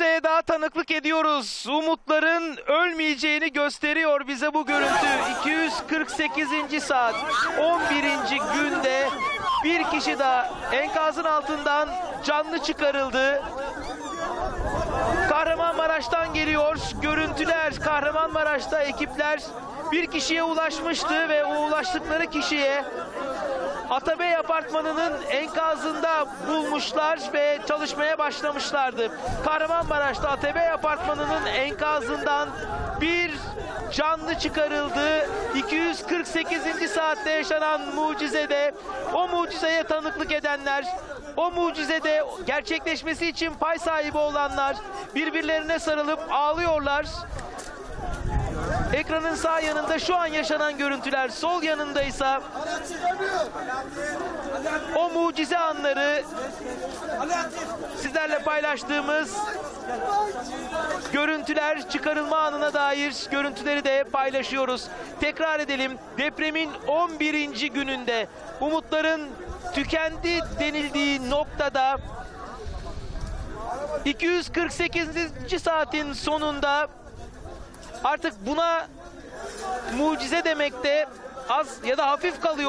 Mucizeye daha tanıklık ediyoruz. Umutların ölmeyeceğini gösteriyor bize bu görüntü. 248. saat 11. günde bir kişi daha enkazın altından canlı çıkarıldı. Kahramanmaraş'tan geliyor görüntüler. Kahramanmaraş'ta ekipler bir kişiye ulaşmıştı ve o ulaştıkları kişiye Atabey Apartmanı'nın enkazında bulmuşlar ve çalışmaya başlamışlardı. Kahramanmaraş'ta Atabey Apartmanı'nın enkazından bir canlı çıkarıldı. 248. saatte yaşanan mucizede o mucizeye tanıklık edenler, o mucizede gerçekleşmesi için pay sahibi olanlar birbirlerine sarılıp ağlıyorlar. Ekranın sağ yanında şu an yaşanan görüntüler, sol yanındaysa o mucize anları sizlerle paylaştığımız görüntüler çıkarılma anına dair görüntüleri de paylaşıyoruz. Tekrar edelim depremin 11. gününde umutların tükendi denildiği noktada 248. saatin sonunda artık buna mucize demekte az ya da hafif kalıyor.